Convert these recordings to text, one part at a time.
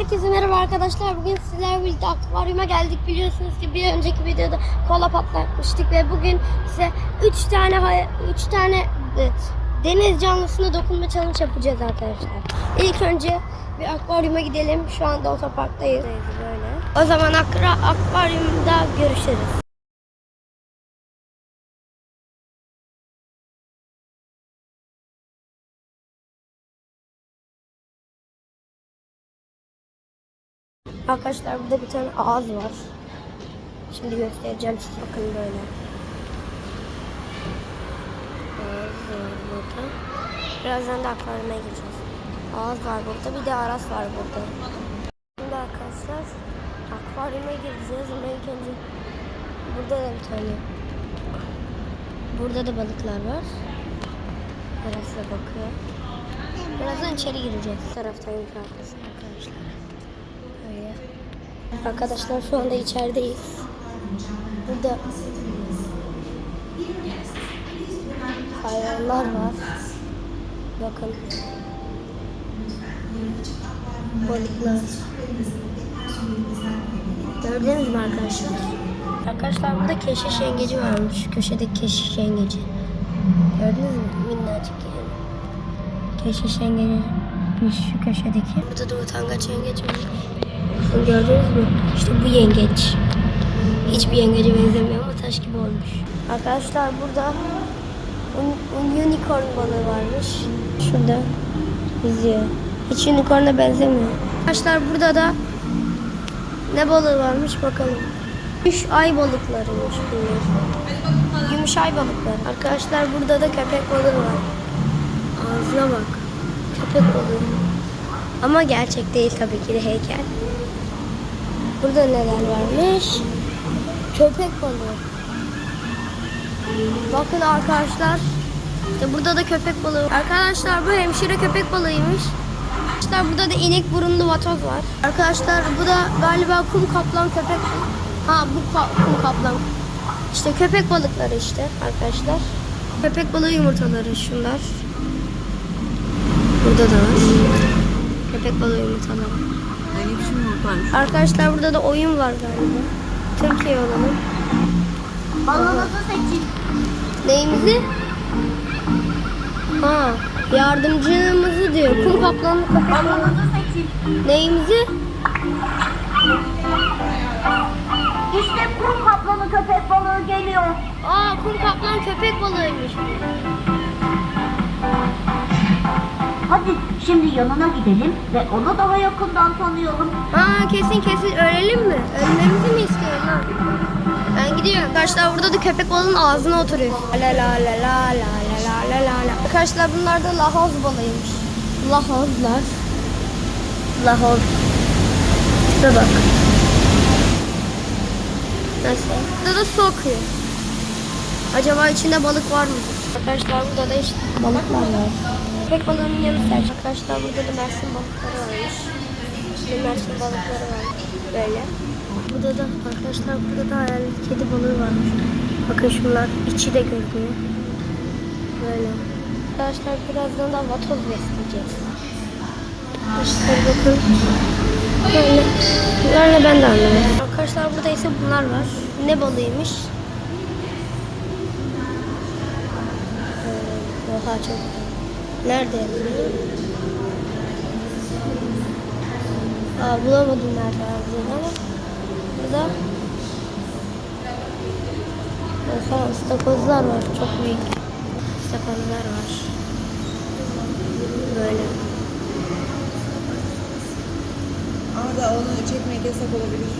Herkese merhaba arkadaşlar. Bugün sizlerle birlikte akvaryuma geldik. Biliyorsunuz ki bir önceki videoda kola patlatmıştık ve bugün size 3 tane hay- üç tane deniz canlısına dokunma challenge yapacağız arkadaşlar. İlk önce bir akvaryuma gidelim. Şu anda otoparktayız böyle. O zaman akra, akvaryumda görüşürüz. Arkadaşlar burada bir tane ağız var. Şimdi göstereceğim size bakın böyle. Ağız var burada. Birazdan da akvaryuma gireceğiz. Ağız var burada bir de aras var burada. Şimdi arkadaşlar akvaryuma gireceğiz ama ilk önce burada da bir tane burada da balıklar var. Aras'a bakıyor. Birazdan içeri gireceğiz. Taraftayım arkadaşlar. Öyle. Arkadaşlar şu anda içerideyiz. Burada hayvanlar var. Bakın. Balıklar. Gördünüz mü arkadaşlar? Arkadaşlar burada keşiş yengeci varmış. Köşedeki keşiş yengeci. Gördünüz mü? Minnacık yani. Keşiş yengeci şu köşedeki. Burada da utangaç yengeç var. Bakın Gördünüz mü? İşte bu yengeç. Hiçbir yengece benzemiyor ama taş gibi olmuş. Arkadaşlar burada un, un- unicorn balığı varmış. Şurada yüzüyor. Hiç unicorn'a benzemiyor. Arkadaşlar burada da ne balığı varmış bakalım. Gümüş ay balıklarıymış bunlar. Gümüş ay balıkları. Arkadaşlar burada da köpek balığı var. Ağzına bak. Köpek balığı. Ama gerçek değil tabii ki de heykel. Burada neler varmış? Köpek balığı. Bakın arkadaşlar. İşte burada da köpek balığı. Arkadaşlar bu hemşire köpek balığıymış. Arkadaşlar burada da inek burunlu vatoz var. Arkadaşlar bu da galiba kum kaplan köpek. Ha bu ka- kum kaplan. İşte köpek balıkları işte arkadaşlar. Köpek balığı yumurtaları şunlar. Burada da var. Köpek balığı yumurtaları. Yumurtaymış? Arkadaşlar burada da oyun var galiba. Türkiye olanı. Balonumuzu seçin. Neyimizi? Ha, yardımcımızı diyor. Kum kaplanı köpek balığı. Balonumuzu seçin. Neyimizi? İşte kum kaplanı köpek balığı geliyor. Aa, kum kaplan köpek balığıymış. Hadi şimdi yanına gidelim ve onu daha yakından tanıyalım. Ha, kesin kesin ölelim mi? Ölmemizi mi istiyorsun lan? Ben gidiyorum. Arkadaşlar burada da köpek balığının ağzına oturuyor. La la la la la la la la la la. Arkadaşlar bunlar da lahoz balığıymış. Lahozlar. Lahoz. Şurada bak. Nasıl? Burada da su akıyor. Acaba içinde balık var mı? Arkadaşlar burada da işte balıklar var. Köpek balığının yanı sıra. Arkadaşlar burada da mersin balıkları varmış. Şimdi mersin balıkları var. Böyle. Burada da arkadaşlar burada da hayalet kedi balığı varmış. Bakın şunlar içi de görünüyor. Böyle. Arkadaşlar birazdan da vatoz besleyeceğiz. Arkadaşlar bakın. Böyle. Bunlar ne ben de anlamadım. Arkadaşlar burada ise bunlar var. Ne balığıymış? Ee, Oha çok Nerede? Aa, bulamadım nerede aldığını ama burada. Oha ıstakozlar var çok büyük ıstakozlar var. Böyle. Ama da onu çekmek yasak olabilir.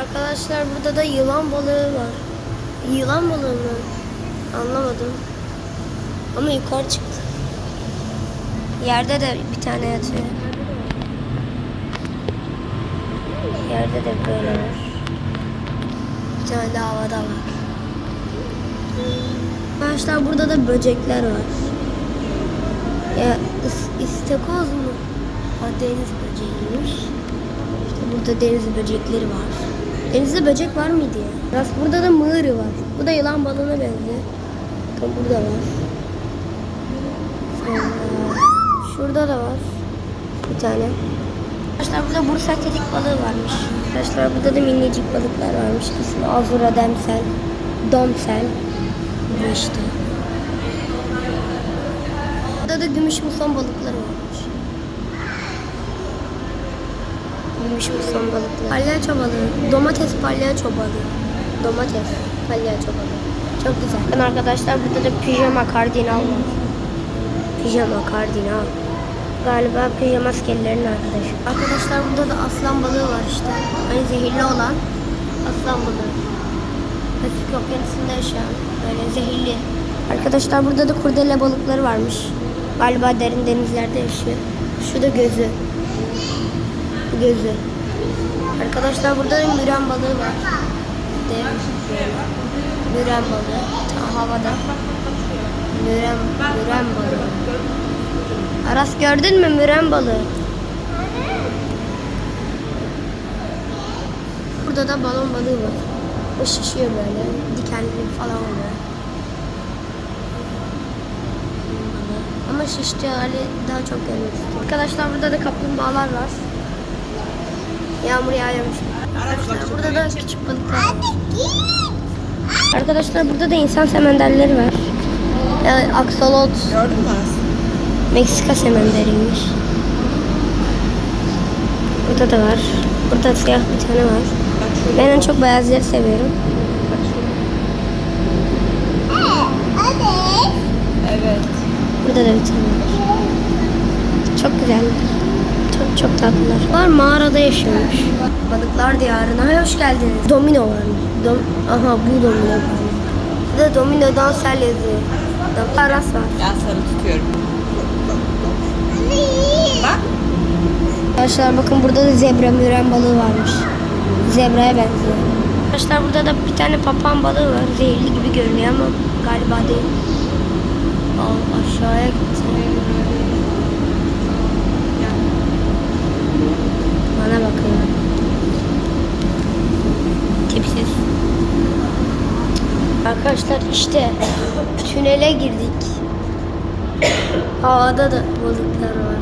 arkadaşlar burada da yılan balığı var. Yılan balığı mı? Anlamadım. Ama yukarı çıktı yerde de bir tane yatıyor yerde de böyle var bir tane de havada var Arkadaşlar burada da böcekler var. Ya is- istakoz mu? Ha deniz böceğiymiş. İşte burada deniz böcekleri var. Denizde böcek var mıydı ya? Rast burada da mığırı var. Bu da yılan balığına benziyor. Bakın burada var. Şurada da var. Bir tane. Arkadaşlar burada Bursa tetik balığı varmış. Arkadaşlar burada da minicik balıklar varmış. İsmi Azura Demsel, Domsel. Bu işte. Burada da gümüş muson balıkları varmış. Gümüş muson balıkları. Palyaço balığı. Domates palyaço balığı. Domates palyaço balığı. Çok güzel. Arkadaşlar burada da pijama kardinal var. Pijama kardinal. Galiba pijama askerlerin arkadaşı. Arkadaşlar burada da aslan balığı var işte. Hani zehirli olan aslan balığı. Pasifik okyanusunda yaşayan böyle zehirli. Arkadaşlar burada da kurdele balıkları varmış. Galiba derin denizlerde yaşıyor. Şu da gözü. Bu gözü. Arkadaşlar burada da müren balığı var. De, müren balığı. Ta havada. Müren, müren balığı. Aras gördün mü müren balığı? Burada da balon balığı var. O şişiyor böyle. Dikenli falan oluyor. Ama şiştiği hali daha çok görmek. Arkadaşlar burada da kaplumbağalar var. Yağmur yağıyormuş. Arkadaşlar burada da küçük balıklar var. Arkadaşlar burada da insan semenderleri var. Yani aksolot, Gördün mü? Meksika semenderiymiş. Burada da var. Burada siyah bir tane var. Ben en çok beyazları seviyorum. Bak şurada. Evet. Burada da bir tane var. Çok güzeller. Çok çok tatlılar. Var mağarada yaşıyormuş. Balıklar diyarına hoş geldiniz. Domino varmış. Dom Aha bu domino var. Burada domino dansel yazıyor. Dom- Aras var. Ben sarı tutuyorum. Arkadaşlar bakın burada da zebra müren balığı varmış. Zebraya benziyor. Arkadaşlar burada da bir tane papağan balığı var. Zehirli gibi görünüyor ama galiba değil. Al aşağıya gitti. Bana bakıyor. Tipsiz. Arkadaşlar işte tünele girdik. Havada da balıklar var.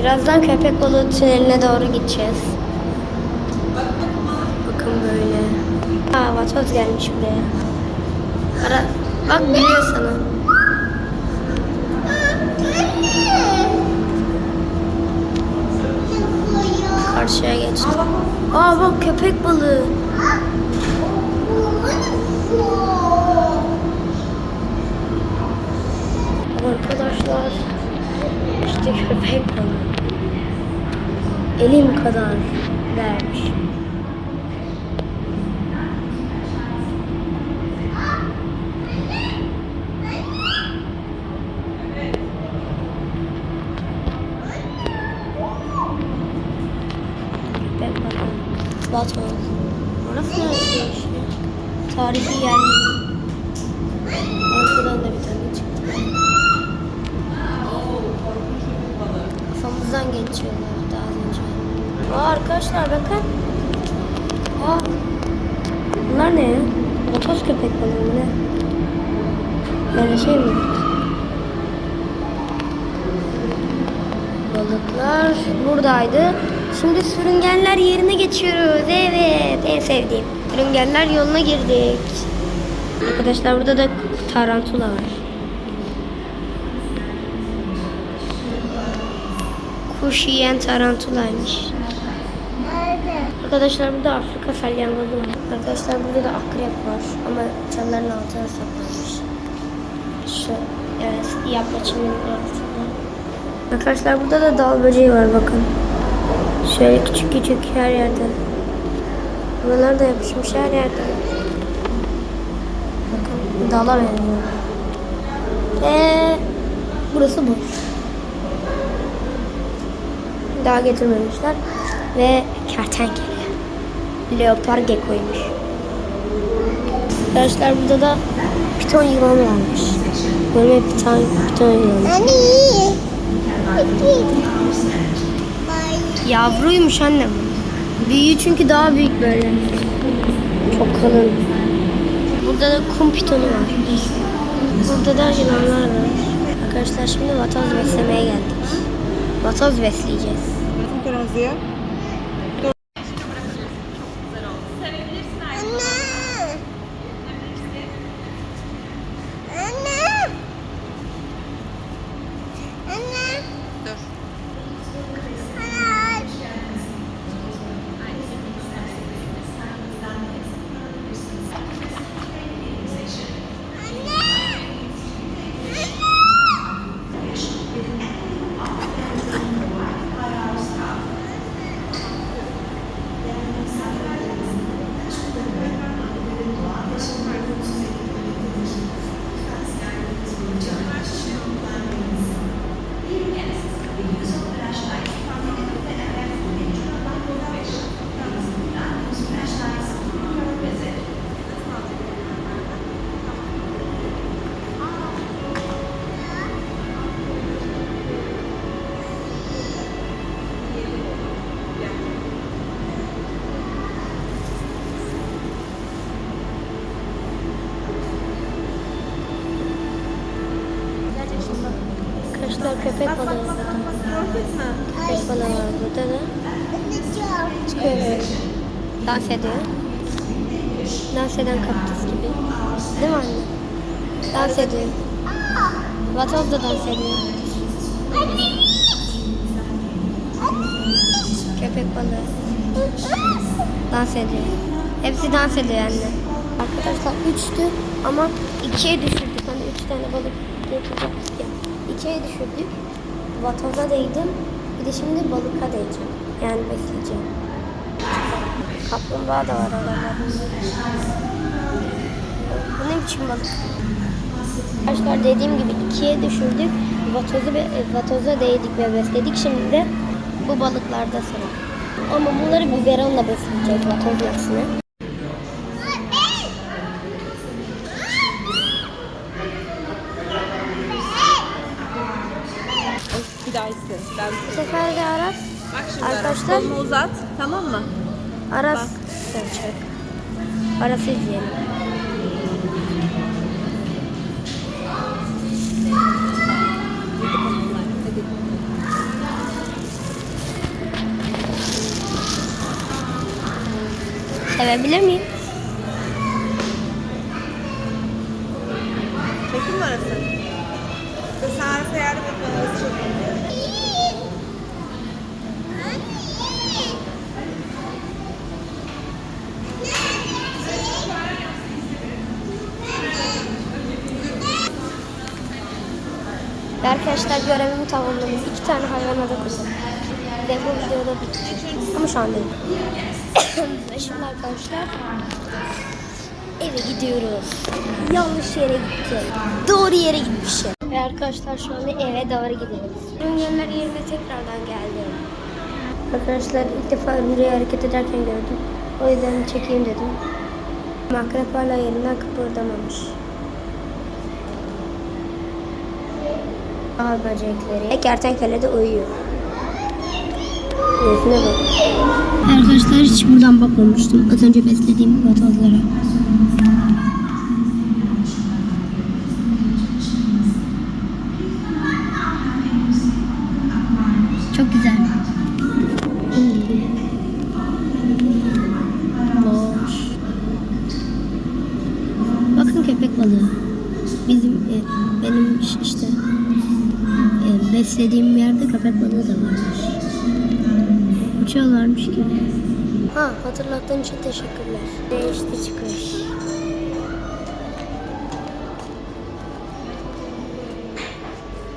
Birazdan köpek balığı tüneline doğru gideceğiz. Bakın böyle. Aa vatoz gelmiş buraya. Ara, bak gülüyor sana. Karşıya geçti. Aa bak köpek balığı. Arkadaşlar işte köpek balığı. Elim kadar vermiş. Vatoz. Orası neresi işte? Tarihi yer. Arkadan da bir tane çıktı. Kafamızdan geçiyorlar daha önce. Aa arkadaşlar bakın. Aa. Bunlar ne ya? Motos köpek balığı ne? Böyle şey mi? Balıklar buradaydı. Şimdi sürüngenler yerine geçiyoruz. Evet en sevdiğim. Sürüngenler yoluna girdik. Arkadaşlar burada da tarantula var. Kuş yiyen tarantulaymış. Arkadaşlar burada Afrika salyangozu var. Arkadaşlar burada da akrep var ama çalıların altına saklanmış. Şu evet yapmaçımın altında. Arkadaşlar burada da dal böceği var bakın. Şöyle küçük küçük her yerde. Buralar da yapışmış her yerde. Bakın dala benziyor. Ve burası boş. Daha getirmemişler. Ve kertenkele. Leopar geckoymuş. Arkadaşlar burada da piton yılanı varmış. Böyle piton, piton yılanı. Yavruymuş annem. Büyüğü çünkü daha büyük böyle. Çok kalın. Burada da kum pitonu var. Burada da yılanlar var. Arkadaşlar şimdi vatoz beslemeye geldik. Vatoz besleyeceğiz. Bizim kırmızıya. Dur. Arkadaşlar köpek balığı var. Köpek balığı var burada da. Çıkıyor böyle. Dans ediyor. Dans eden kaktüs gibi. Değil mi anne? Dans ediyor. Vatoz da dans ediyor. Köpek balığı. Dans ediyor. Hepsi dans ediyor anne. Arkadaşlar üçtü ama ikiye düşürdük. Hani üç tane balık yapacaktık ya. İkiye düşürdük. Vatoza değdim. Bir de şimdi balıka değeceğim. Yani besleyeceğim. Kaplumbağa da var aralarında. Bu ne balık? Arkadaşlar dediğim gibi ikiye düşürdük. Vatozu, ve- e, vatoza değdik ve besledik. Şimdi de bu balıklarda sıra. Ama bunları biberonla besleyeceğiz vatoz aksine. Bir daha iste. Ben Bu sefer de Aras, Bak şimdi Arkadaşlar- Aras, kolunu uzat. Tamam mı? Aras seçecek. Aras'ı izleyelim. Sevebilir miyim? Ve arkadaşlar görevimi tamamladım. İki tane hayvana dokundum. Ve bu videoda bitti. Ama şu an değil. Ve şimdi arkadaşlar eve gidiyoruz. Yanlış yere gittim. Doğru yere gitmişim. Ve arkadaşlar şu anda eve doğru gidiyoruz. Ürünler yerine tekrardan geldim. Arkadaşlar ilk defa örümceği hareket ederken gördüm. O yüzden çekeyim dedim. Makrep hala yerinden kıpırdamamış. Ağ böcekleri. Kertenkele de uyuyor. Gözüne bak. Arkadaşlar hiç buradan bakmamıştım. Az önce beslediğim vatozlara. Çok güzel. Boş. Bakın köpek balığı. Bizim e, benim e, beslediğim yerde köpek da varmış. Uçuyorlarmış gibi. Ha hatırlattığın için teşekkürler. Değişti çıkış.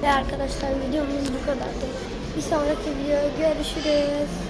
Ve arkadaşlar videomuz bu kadardı. Bir sonraki videoya görüşürüz.